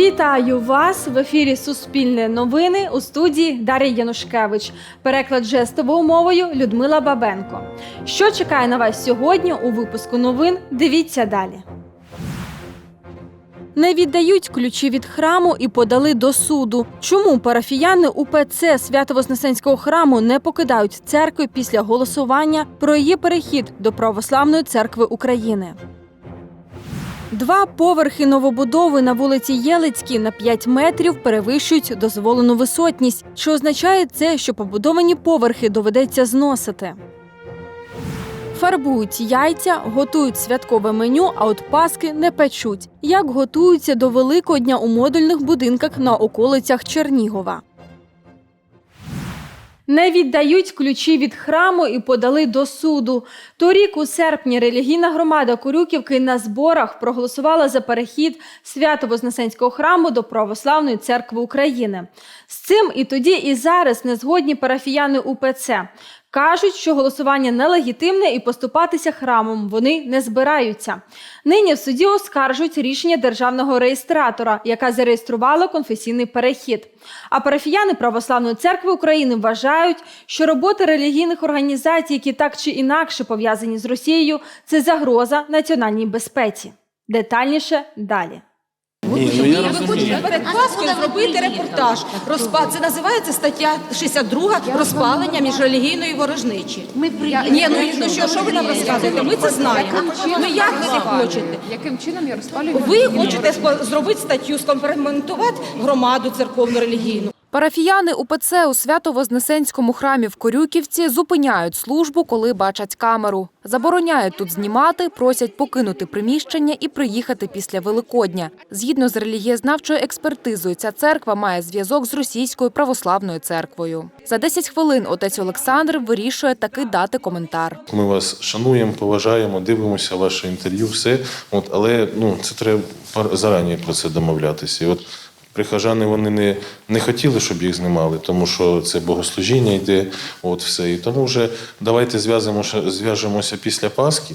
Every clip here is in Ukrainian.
Вітаю вас в ефірі Суспільне новини у студії Дар'я Янушкевич. Переклад жестовою мовою Людмила Бабенко. Що чекає на вас сьогодні у випуску новин? Дивіться далі. Не віддають ключі від храму і подали до суду. Чому парафіяни УПЦ Свято-Вознесенського храму не покидають церкви після голосування про її перехід до Православної церкви України? Два поверхи новобудови на вулиці Єлицькій на 5 метрів перевищують дозволену висотність, що означає це, що побудовані поверхи доведеться зносити. Фарбують яйця, готують святкове меню, а от паски не печуть. Як готуються до Великодня у модульних будинках на околицях Чернігова. Не віддають ключі від храму і подали до суду. Торік у серпні релігійна громада Корюківки на зборах проголосувала за перехід Свято-Вознесенського храму до Православної церкви України. З цим і тоді, і зараз не згодні парафіяни УПЦ. Кажуть, що голосування нелегітимне і поступатися храмом вони не збираються. Нині в суді оскаржують рішення державного реєстратора, яка зареєструвала конфесійний перехід. А парафіяни Православної церкви України вважають, що робота релігійних організацій, які так чи інакше пов'язані з Росією, це загроза національній безпеці. Детальніше далі. Ні, ну я Ви хочете перед Пасхою зробити репортаж. Розпа... Це називається стаття 62 розпалення міжрелігійної ворожничі. Ми Ні, ну, ну що, що ви нам розказуєте? Ми це знаємо. Ну як ви не хочете? Яким чином я розпалюю? Ви хочете спо- зробити статтю, скомпроментувати громаду церковно релігійну. Парафіяни УПЦ у Свято-Вознесенському храмі в Корюківці зупиняють службу, коли бачать камеру. Забороняють тут знімати, просять покинути приміщення і приїхати після Великодня. Згідно з релігієзнавчою експертизою, ця церква має зв'язок з російською православною церквою. За 10 хвилин отець Олександр вирішує таки дати коментар. Ми вас шануємо, поважаємо, дивимося ваше інтерв'ю, все. От, але ну, це треба зарані про це домовлятися. І от прихожани вони не, не хотіли, щоб їх знімали, тому що це богослужіння йде, от все. І тому вже давайте зв'яжемося після Пасхи.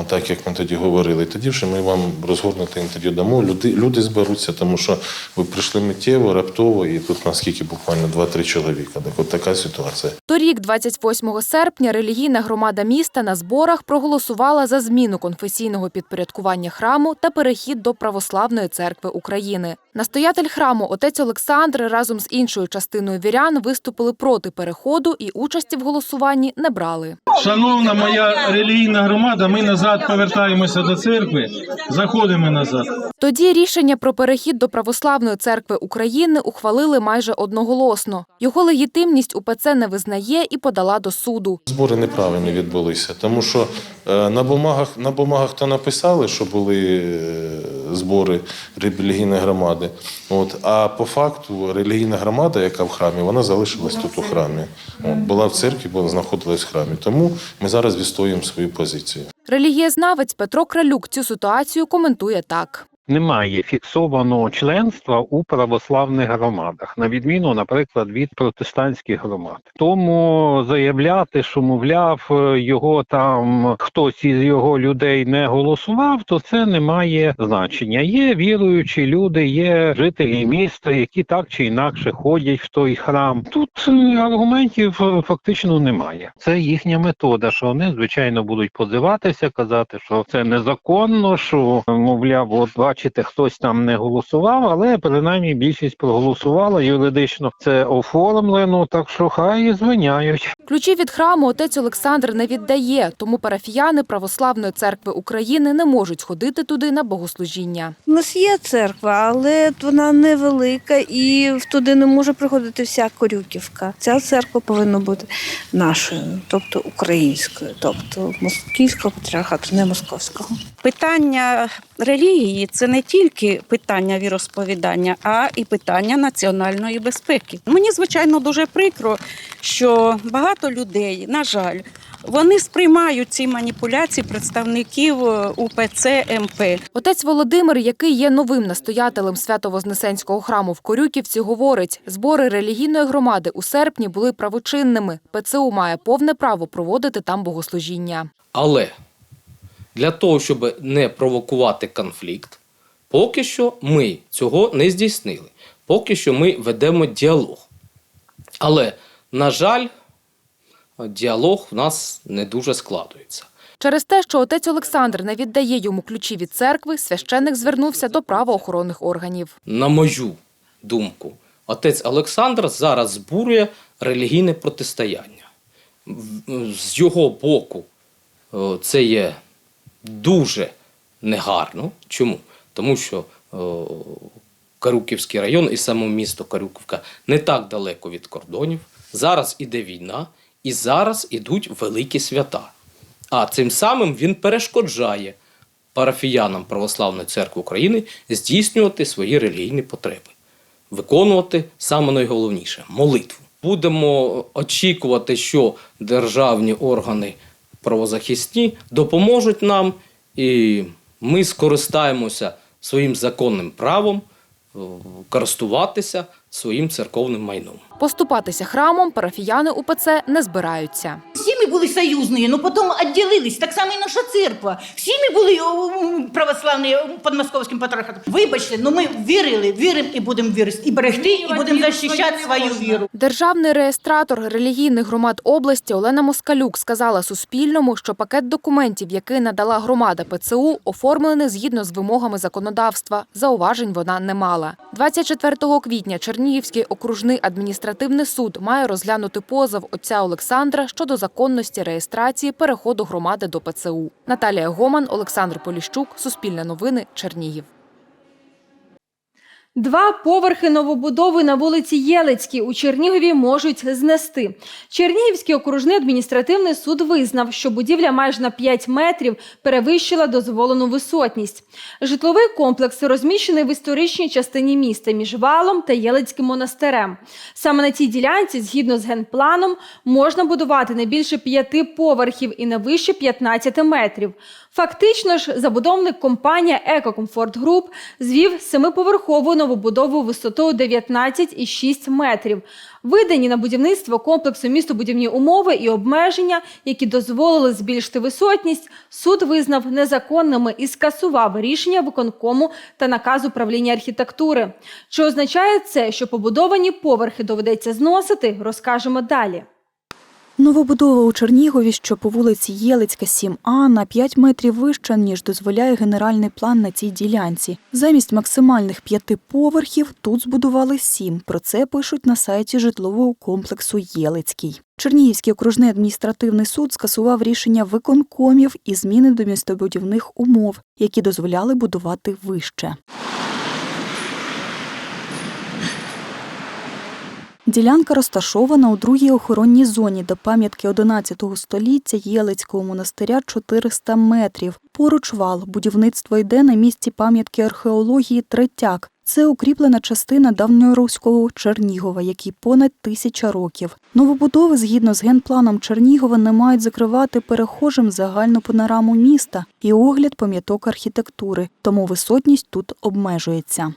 От так, як ми тоді говорили, тоді вже ми вам розгорнуте інтерв'ю дамо. Люди, люди зберуться, тому що ви прийшли миттєво, раптово, і тут наскільки буквально 2-3 чоловіка. Так от така ситуація. Торік, 28 серпня, релігійна громада міста на зборах проголосувала за зміну конфесійного підпорядкування храму та перехід до Православної церкви України. Настоятель храму отець Олександр разом з іншою частиною вірян виступили проти переходу і участі в голосуванні не брали. Шановна моя релігійна громада, ми назад повертаємося до церкви, заходимо назад. Тоді рішення про перехід до Православної церкви України ухвалили майже одноголосно. Його легітимність УПЦ не визнає і подала до суду. Збори неправильно відбулися, тому що на бумагах, на бумагах то написали, що були е, збори релігійної громади. От, а по факту релігійна громада, яка в храмі, вона залишилась тут у храмі. От, була в церкві, була знаходилась в храмі. Тому ми зараз відстоюємо свою позицію. Релігієзнавець Петро Кралюк цю ситуацію коментує так. Немає фіксованого членства у православних громадах, на відміну, наприклад, від протестантських громад. Тому заявляти, що мовляв його там хтось із його людей не голосував, то це не має значення. Є віруючі люди, є жителі міста, які так чи інакше ходять в той храм. Тут е, аргументів е, фактично немає. Це їхня метода, що вони звичайно будуть позиватися, казати, що це незаконно, що мовляв, от бачите, хтось там не голосував, але принаймні більшість проголосувала юридично. Це оформлено, так що хай і звиняють. Ключі від храму отець Олександр не віддає, тому парафіяни Православної церкви України не можуть ходити туди на богослужіння. У нас є церква, але вона невелика і туди не може приходити вся Корюківка. Ця церква повинна бути нашою, тобто українською, тобто московського патріархату, не московського. Питання релігії це не тільки питання віросповідання, а і питання національної безпеки. Мені звичайно дуже прикро, що багато людей, на жаль, вони сприймають ці маніпуляції представників е, УПЦ МП. Отець Володимир, який є новим настоятелем Свято-Вознесенського храму в Корюківці, говорить, збори релігійної громади у серпні були правочинними. ПЦУ має повне право проводити там богослужіння. Але для того, щоб не провокувати конфлікт, Поки що ми цього не здійснили. Поки що ми ведемо діалог. Але, на жаль, діалог в нас не дуже складується. Через те, що отець Олександр не віддає йому ключі від церкви, священник звернувся до правоохоронних органів. На мою думку, отець Олександр зараз збурює релігійне протистояння. З його боку е, це є дуже негарно. Чому? Тому що е, Карюківський район і саме місто Карюківка не так далеко від кордонів. Зараз іде війна, і зараз ідуть великі свята. А цим самим він перешкоджає парафіянам Православної церкви України здійснювати свої релігійні потреби, виконувати саме найголовніше молитву. Будемо очікувати, що державні органи правозахисні допоможуть нам, і ми скористаємося своїм законним правом е, користуватися своїм церковним майном. Поступатися храмом парафіяни УПЦ не збираються. Всі ми були союзні, ну потім відділились. Так само і наша церква. Всі ми були православні під московським патріархатом. Вибачте, ну ми вірили, віримо і будемо вірити. І берегти, і будемо захищати свою віру. Державний реєстратор релігійних громад області Олена Москалюк сказала Суспільному, що пакет документів, який надала громада ПЦУ, оформлений згідно з вимогами законодавства. Зауважень вона не мала. 24 квітня Чернігівський окружний адміністративний суд має розглянути позов отця Олександра щодо законності реєстрації переходу громади до ПЦУ. Наталія Гоман, Олександр Поліщук, Суспільне новини, Чернігів. Два поверхи новобудови на вулиці Єлицькій у Чернігові можуть знести. Чернігівський окружний адміністративний суд визнав, що будівля майже на 5 метрів перевищила дозволену висотність. Житловий комплекс розміщений в історичній частині міста між валом та Єлицьким монастирем. Саме на цій ділянці, згідно з генпланом, можна будувати не більше п'яти поверхів і не вище 15 метрів. Фактично ж, забудовник компанія Екокомфорт Груп звів семиповерхову новобудову висотою 19,6 метрів. Видані на будівництво комплексу містобудівні умови і обмеження, які дозволили збільшити висотність, суд визнав незаконними і скасував рішення виконкому та наказ управління архітектури. Чи означає це, що побудовані поверхи доведеться зносити, розкажемо далі. Новобудова у Чернігові, що по вулиці Єлицька, 7А, на 5 метрів вища, ніж дозволяє генеральний план на цій ділянці. Замість максимальних п'яти поверхів тут збудували сім. Про це пишуть на сайті житлового комплексу Єлицький. Чернігівський окружний адміністративний суд скасував рішення виконкомів і зміни до містобудівних умов, які дозволяли будувати вище. Ділянка розташована у другій охоронній зоні до пам'ятки 11 століття Єлицького монастиря 400 метрів. Поруч вал. Будівництво йде на місці пам'ятки археології Третяк. Це укріплена частина давньоруського Чернігова, який понад тисяча років. Новобудови, згідно з генпланом Чернігова, не мають закривати перехожим загальну панораму міста і огляд пам'яток архітектури, тому висотність тут обмежується.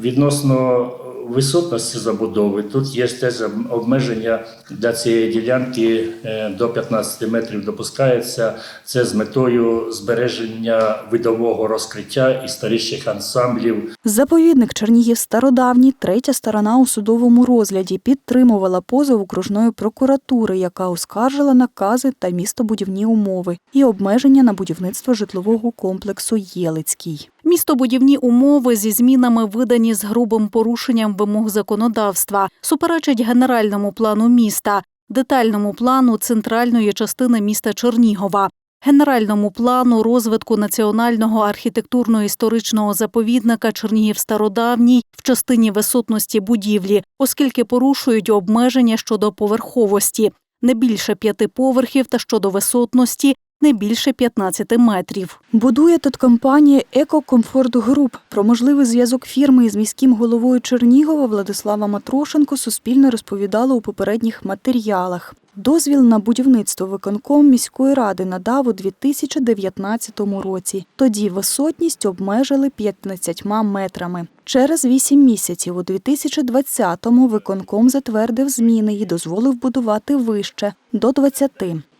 Відносно висотності забудови, тут є теж обмеження для цієї ділянки е, до 15 метрів допускається. Це з метою збереження видового розкриття історичних ансамблів. Заповідник Чернігів стародавній, третя сторона у судовому розгляді, підтримувала позов окружної прокуратури, яка оскаржила накази та містобудівні умови і обмеження на будівництво житлового комплексу Єлицький. Містобудівні умови зі змінами видані з грубим порушенням вимог законодавства, суперечать генеральному плану міста, детальному плану центральної частини міста Чернігова, генеральному плану розвитку національного архітектурно-історичного заповідника Чернігів Стародавній в частині висотності будівлі, оскільки порушують обмеження щодо поверховості, не більше п'яти поверхів та щодо висотності не більше 15 метрів. Будує тут компанія «Екокомфорт Груп». Про можливий зв'язок фірми із міським головою Чернігова Владислава Матрошенко Суспільне розповідала у попередніх матеріалах. Дозвіл на будівництво виконком міської ради надав у 2019 році. Тоді висотність обмежили 15 метрами. Через 8 місяців у 2020-му виконком затвердив зміни і дозволив будувати вище до 20.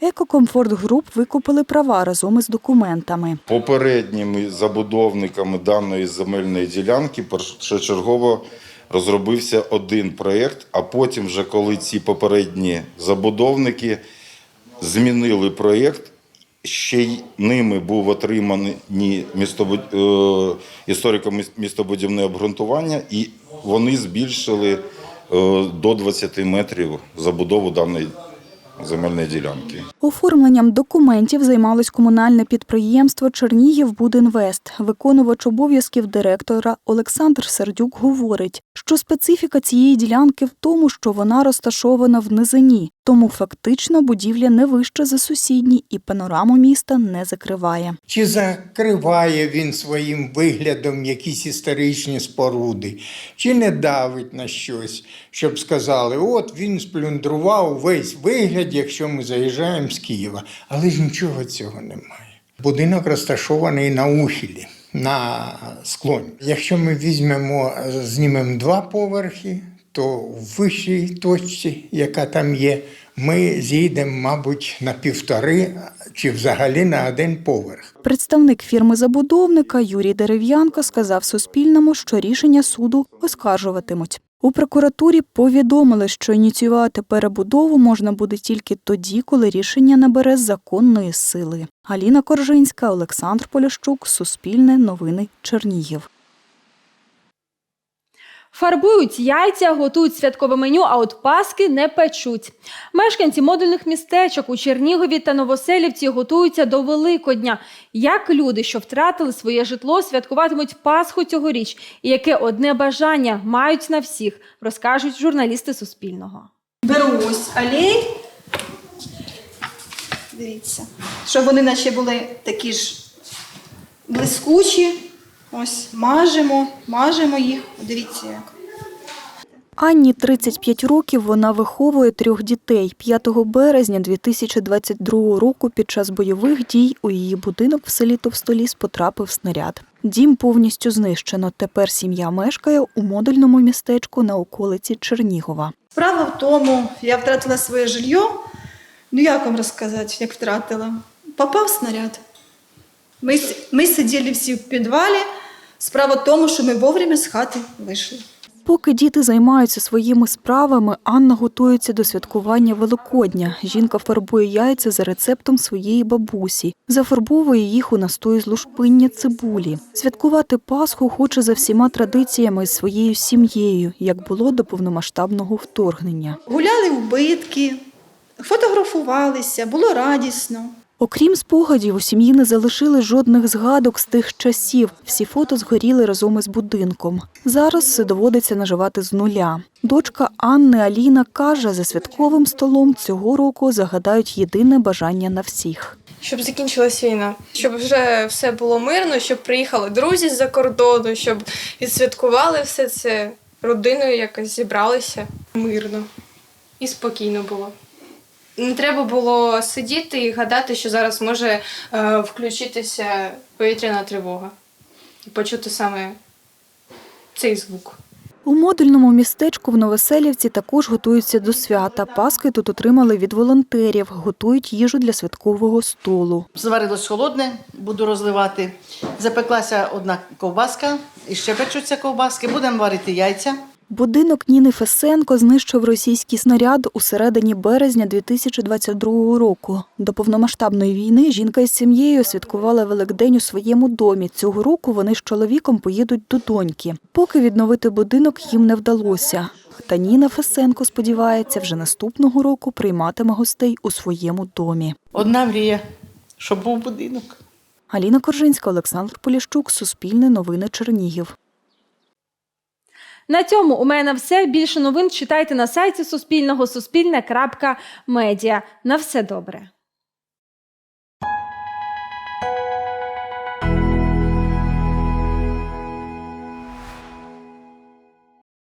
Екокомфорт груп викупили права разом із документами. Попередніми забудовниками даної земельної ділянки першочергово розробився один проєкт, а потім, вже коли ці попередні забудовники змінили проєкт, ще й ними був отриманий містобуд... е, історико-містобудівне обґрунтування, і вони збільшили е, до 20 метрів забудову даної земельної ділянки. Оформленням документів займалось комунальне підприємство Чернігівбудінвест. Виконувач обов'язків директора Олександр Сердюк говорить, що специфіка цієї ділянки в тому, що вона розташована в низині, тому фактично будівля не вища за сусідні і панораму міста не закриває. Чи закриває він своїм виглядом якісь історичні споруди, чи не давить на щось, щоб сказали, от він сплюндрував весь вигляд, якщо ми заїжджаємо з Києва. Але ж нічого цього немає. Будинок розташований на ухилі, на склоні. Якщо ми візьмемо, знімемо два поверхи, то в вищій точці, яка там є, ми зійдемо, мабуть, на півтори чи взагалі на один поверх. Представник фірми-забудовника Юрій Дерев'янко сказав Суспільному, що рішення суду оскаржуватимуть. У прокуратурі повідомили, що ініціювати перебудову можна буде тільки тоді, коли рішення набере законної сили. Аліна Коржинська, Олександр Полящук, Суспільне, Новини Чернігів. Фарбують яйця, готують святкове меню, а от паски не печуть. Мешканці модульних містечок у Чернігові та Новоселівці готуються до Великодня. Як люди, що втратили своє житло, святкуватимуть Пасху цьогоріч, і яке одне бажання мають на всіх, розкажуть журналісти Суспільного. Беру ось алей. Дивіться, щоб вони наче були такі ж блискучі. Ось мажемо, мажемо їх. Дивіться як. Анні 35 років. Вона виховує трьох дітей. 5 березня 2022 року під час бойових дій у її будинок в селі Товстоліс потрапив снаряд. Дім повністю знищено. Тепер сім'я мешкає у модульному містечку на околиці Чернігова. Справа в тому, я втратила своє жилье. Ну як вам розказати, як втратила? Попав снаряд. Ми, ми сиділи всі в підвалі. Справа в тому, що ми вовремя з хати вийшли. Поки діти займаються своїми справами, Анна готується до святкування Великодня. Жінка фарбує яйця за рецептом своєї бабусі, зафарбовує їх у настої з лушпиння цибулі. Святкувати Пасху хоче за всіма традиціями з своєю сім'єю, як було до повномасштабного вторгнення. Гуляли в битки, фотографувалися, було радісно. Окрім спогадів, у сім'ї не залишили жодних згадок з тих часів. Всі фото згоріли разом із будинком. Зараз все доводиться наживати з нуля. Дочка Анни Аліна каже, за святковим столом цього року загадають єдине бажання на всіх. щоб закінчилась війна, щоб вже все було мирно, щоб приїхали друзі з-за кордону, щоб відсвяткували все це родиною, якось зібралися мирно і спокійно було. Не треба було сидіти і гадати, що зараз може е, включитися повітряна тривога і почути саме цей звук. У модульному містечку в Новоселівці також готуються до свята. Паски тут отримали від волонтерів, готують їжу для святкового столу. Зварилось холодне, буду розливати. Запеклася одна ковбаска, і ще печуться ковбаски. Будемо варити яйця. Будинок Ніни Фесенко знищив російський снаряд у середині березня 2022 року. До повномасштабної війни жінка із сім'єю святкувала Великдень у своєму домі. Цього року вони з чоловіком поїдуть до доньки. Поки відновити будинок їм не вдалося. Та Ніна Фесенко сподівається, вже наступного року прийматиме гостей у своєму домі. Одна мрія, щоб був будинок. Аліна Коржинська, Олександр Поліщук, Суспільне новини Чернігів. На цьому у мене все. Більше новин читайте на сайті Суспільного Суспільне.Медіа. На все добре.